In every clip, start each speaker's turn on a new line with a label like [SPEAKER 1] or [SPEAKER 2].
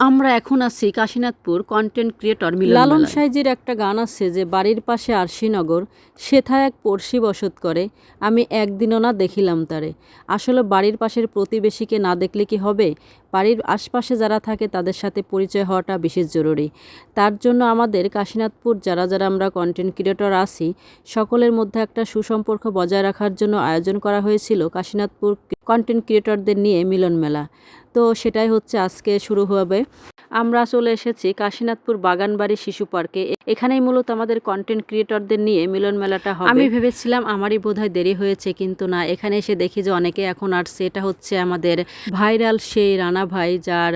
[SPEAKER 1] আমরা এখন আছি কাশীনাথপুর কন্টেন্ট ক্রিয়েটর মিলন
[SPEAKER 2] লালন। সাইজির একটা গান আছে যে, বাড়ির পাশে আরশিনগর সেথা এক পড়শি বসত করে, আমি একদিনও না দেখিলাম তারে। আসলে বাড়ির পাশের প্রতিবেশীকে না দেখলে কি হবে? বাড়ির আশপাশে যারা থাকে, তাদের সাথে পরিচয় হওয়াটা বিশেষ জরুরি। তার জন্য আমাদের কাশীনাথপুর, যারা যারা আমরা কন্টেন্ট ক্রিয়েটর আছি, সকলের মধ্যে একটা সুসম্পর্ক বজায় রাখার জন্য আয়োজন করা হয়েছিল কাশীনাথপুর কন্টেন্ট ক্রিয়েটরদের নিয়ে মিলন মেলা। তো সেটাই হচ্ছে আজকে শুরু হবে। আমরা চলে এসেছি কাশীনাথপুর বাগানবাড়ি শিশু পার্কে। এখানেই মূলত আমাদের কন্টেন্ট ক্রিয়েটরদের নিয়ে মিলন মেলাটা হবে। আমি ভেবেছিলাম আমারই বোধহয় দেরি হয়েছে, কিন্তু না, এখানে এসে দেখি যে অনেকে এখন আর সেটা হচ্ছে আমাদের ভাইরাল সেই রানা ভাই, যার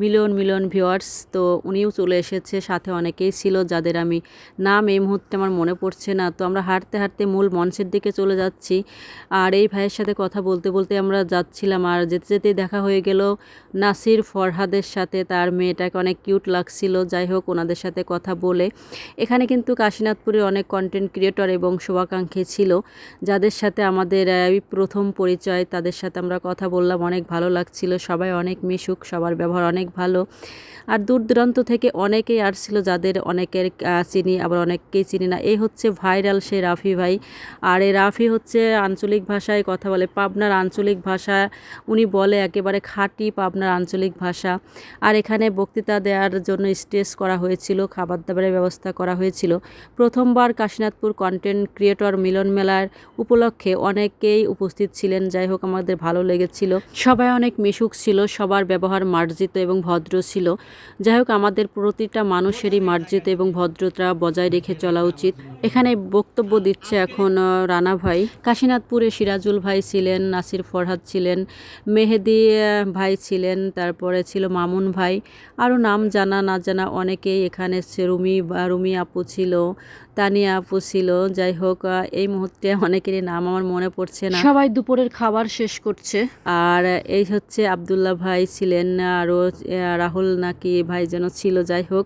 [SPEAKER 2] মিলন মিলন ভিউয়ার্স। তো উনিও চলে এসেছে, সাথে অনেকেই ছিল যাদের আমি নাম এই মুহূর্তে আমার মনে পড়ছে না। তো আমরা হাঁটতে হাঁটতে মূল মঞ্চের দিকে চলে যাচ্ছি। আর এই ভাইয়ের সাথে কথা বলতে বলতে আমরা যাচ্ছিলাম আর যেতে যেতে দেখা হয়ে গেল নাসির ফরহাদের সাথে। তার মেয়েটাকে অনেক কিউট লাগছিল, যাই হোক ওনাদের সাথে কথা বলে। এখানে কিন্তু কাশীনাথপুরের অনেক কন্টেন্ট ক্রিয়েটর এবং শুভাকাঙ্ক্ষী ছিল, যাদের সাথে আমাদের প্রথম পরিচয়। তাদের সাথে আমরা কথা বললাম, অনেক ভালো লাগছিল, সবাই অনেক মিশুক, সবার ব্যবহার অনেক ভালো। আর দূর দূরান্ত থেকে অনেকেই আসছিল যাদের অনেকের চিনি, আবার অনেককেই চিনি না। এই হচ্ছে ভাইরাল সে রাফি ভাই। আর এই রাফি হচ্ছে আঞ্চলিক ভাষায় কথা বলে, পাবনার আঞ্চলিক ভাষা। উনি বলে একেবারে খাঁটি পাবনার আঞ্চলিক ভাষা। আর এখানে বক্তৃতা দেওয়ার জন্য স্টেজ করা হয়েছিল খাবার দাবারের ব্যবস্থা করা হয়েছিল। প্রথমবার কাশীনাথপুর কন্টেন্ট ক্রিয়েটর মিলন মেলার উপলক্ষে অনেকেই উপস্থিত ছিলেন। যাই হোক, আমাদের ভালো লেগেছিল। সবাই অনেক মিশুক ছিল, সবার ব্যবহার মার্জিত এবং ভদ্র ছিল। যাই হোক আমাদের প্রতিটা মানুষেরই মার্জিত এবং ভদ্রতা বজায় রেখে চলা উচিত। এখানে বক্তব্য দিচ্ছে এখন রানা ভাই। কাশীনাথপুরে সিরাজুল ভাই ছিলেন নাসির ফরহাদ ছিলেন মেহেদি ভাই ছিলেন তারপরে ছিল মামুন ভাই। আরও নাম জানা না জানা অনেকেই এখানে রুমি বা রুমি আপু ছিল তানিয়া আপু ছিল। যাই হোক এই মুহূর্তে অনেকেরই নাম আমার মনে পড়ছে না। সবাই দুপুরের খাবার শেষ করছে। আর এই হচ্ছে আবদুল্লাহ ভাই ছিলেন আরও রাহুল নাকি ভাই যেন ছিল যাই হোক।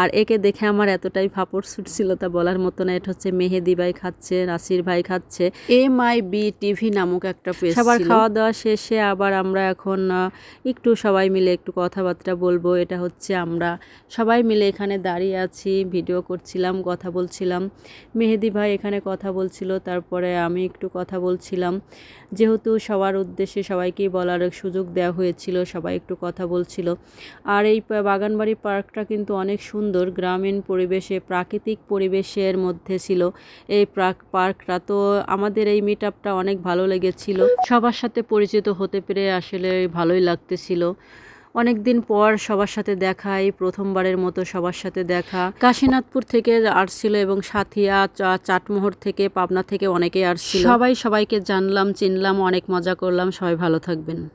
[SPEAKER 2] আর একে দেখে আমার এতটাই ফাপড় ছুটছিল তা বলার মতো না। এটা হচ্ছে মেহেদি ভাই খাচ্ছে নাসির ভাই খাচ্ছে। এম আই বি টিভি নামক একটা পেজ সবার খাওয়া দাওয়া শেষে আবার আমরা এখন একটু সবাই মিলে একটু কথাবার্তা বলব। এটা হচ্ছে আমরা সবাই মিলে এখানে দাঁড়িয়ে আছি ভিডিও করছিলাম কথা বলছিলাম। মেহেদি ভাই এখানে কথা বলছিল তারপরে আমি একটু কথা বলছিলাম। যেহেতু সবার উদ্দেশ্যে সবাইকেই বলার সুযোগ দেওয়া হয়েছিল সবাই একটু কথা বলছিল। আর এই বাগানবাড়ি পার্কটা কিন্তু অনেক সুন্দর। গ্রামীণ পরিবেশে, প্রাকৃতিক পরিবেশের মধ্যে ছিল এই প্রাক পার্কটা। তো আমাদের এই মিট আপটা অনেক ভালো লেগেছিল। সবার সাথে পরিচিত হতে পেরে আসলে ভালোই লাগতেছিল। অনেক দিন পর সবার সাথে দেখা, এই প্রথমবারের মতো সবার সাথে দেখা। কাশীনাথপুর থেকে আসছিল এবং সাথিয়া চাটমোহর থেকে পাবনা থেকে অনেকেই আসছিল। সবাই সবাইকে জানলাম, চিনলাম, অনেক মজা করলাম। সবাই ভালো থাকবেন।